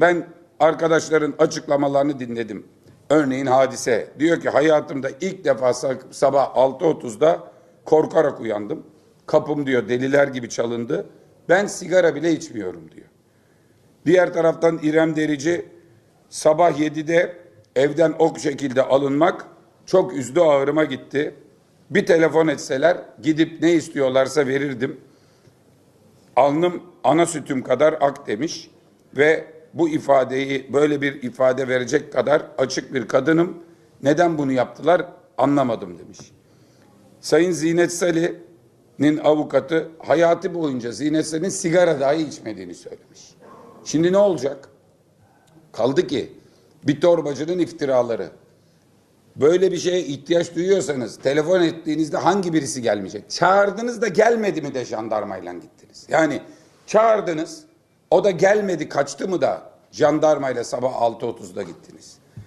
ben arkadaşların açıklamalarını dinledim. Örneğin hadise diyor ki hayatımda ilk defa sa- sabah 6.30'da korkarak uyandım. Kapım diyor deliler gibi çalındı. Ben sigara bile içmiyorum diyor. Diğer taraftan İrem Derici sabah 7'de evden o şekilde alınmak çok üzdü ağrıma gitti. Bir telefon etseler gidip ne istiyorlarsa verirdim. Alnım ana sütüm kadar ak demiş ve bu ifadeyi böyle bir ifade verecek kadar açık bir kadınım. Neden bunu yaptılar anlamadım demiş. Sayın Zinet Salih'in avukatı hayatı boyunca Zinet Salih'in sigara dahi içmediğini söylemiş. Şimdi ne olacak? Kaldı ki bir torbacının iftiraları. Böyle bir şeye ihtiyaç duyuyorsanız telefon ettiğinizde hangi birisi gelmeyecek? Çağırdınız da gelmedi mi de jandarmayla gittiniz? Yani çağırdınız o da gelmedi kaçtı mı da jandarmayla sabah 6.30'da gittiniz.